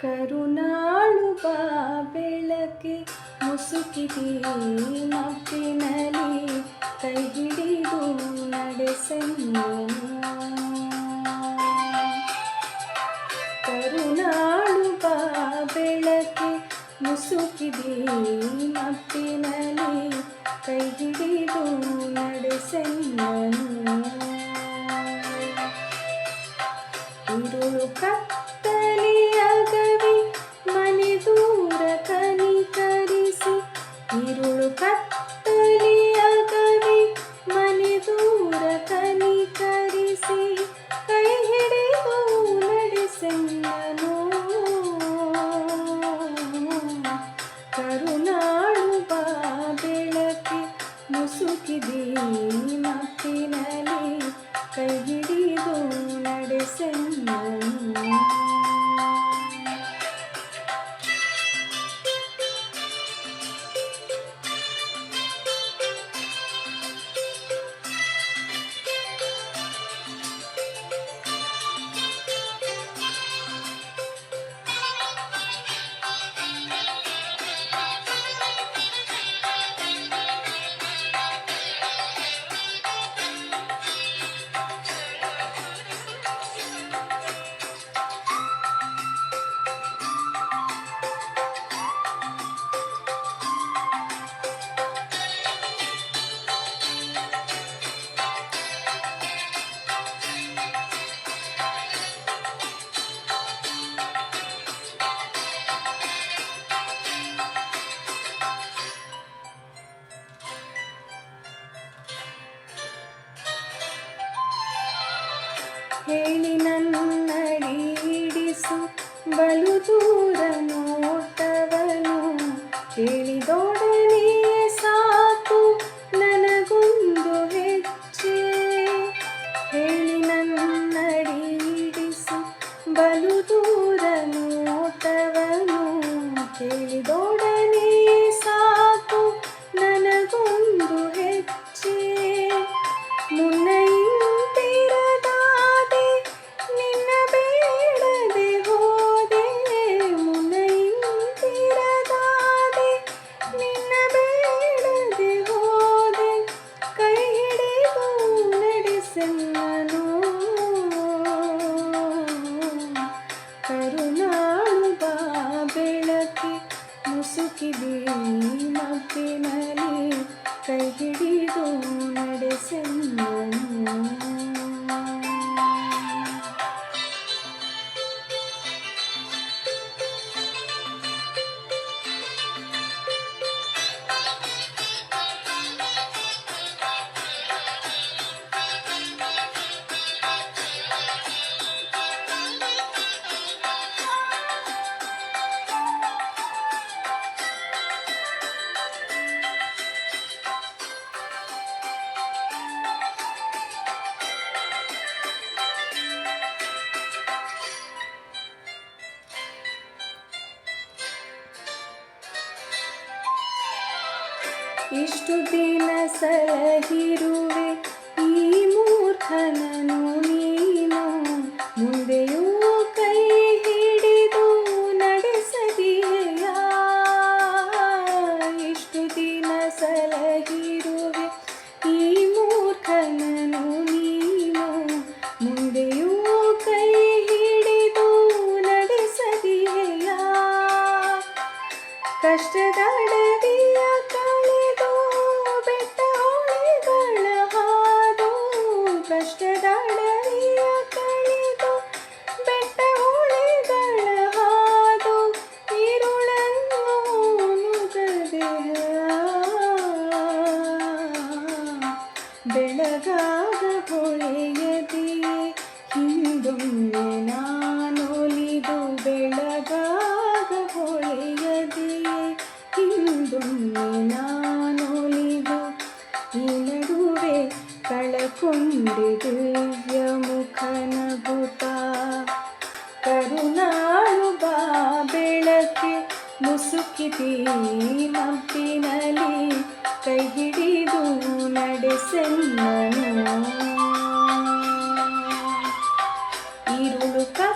ಕರುನಾಳು ಬಾ ಬೆಳಕೆ ಮುಸುಕಿದೆ ಮಬ್ಬಿನಲಿ ಕೈ ಹಿಡಿದು ನಡೆಸೆನ್ನನು ಕರುನಾಳು ಬಾ ಬೆಳಕೆ ಮುಸುಕಿದೆ ಮಬ್ಬಿನಲಿ ಕೈ ಹಿಡಿದು ನಡೆಸೆನ್ನನು ಕರುನಾಳು ಬಾ ಬೆಳಕೆ ಮುಸುಕಿದೆ ಹೇಳಿ ನನ್ನಡಿಡಿಸು ಬಲು ದೂರ ನೋಟವನು ಹೇಳಿದೊಡನೆ ಮುಸುಕಿದೆ ಮಬ್ಬಿನಲಿ ಕೈ ಹಿಡಿದು ನಡೆಸೆನ್ನನು ಇಷ್ಟು ದಿನ ಸಲಹಿರುವೆ ಈ ಮೂರ್ಖನನು ನೀನು. ಮುಂದೆಯೂ ಕೈ ಹಿಡಿದು ನಡೆಸದಿಯ? ಇಷ್ಟು ದಿನ ಸಲಹಿರುವೆ ಈ ಮೂರ್ಖನನು ನೀನು. ಮುಂದೆಯೂ ಕೈ ಹಿಡಿದು ನಡೆಸದಿಯ? ಕಷ್ಟದಡವಿಯ ಬೆಳಗಾಗ ಹೊಳೆಯದೆಯೇ ಹಿಂದೊಮ್ಮೆ ನಾನೊಲಿದು ಬೆಳಗಾಗ ಹೊಳೆಯದೆಯೇ ಹಿಂದೊಮ್ಮೆ ನಾನೊಲಿದು ಈ ನಡುವೆ ಕಳಕೊಂಡೆ ದಿವ್ಯ ಮುಖನ ಭೂತ ಕರುಣಾಳು ಬಾ ಬೆಳಕೆ ಮುಸುಕಿತಿ ಮಬ್ಬಿನಲಿ ಕೈಹಿಡಿದು ನಡೆಸೆನ್ನು ಇರುಳು ಕ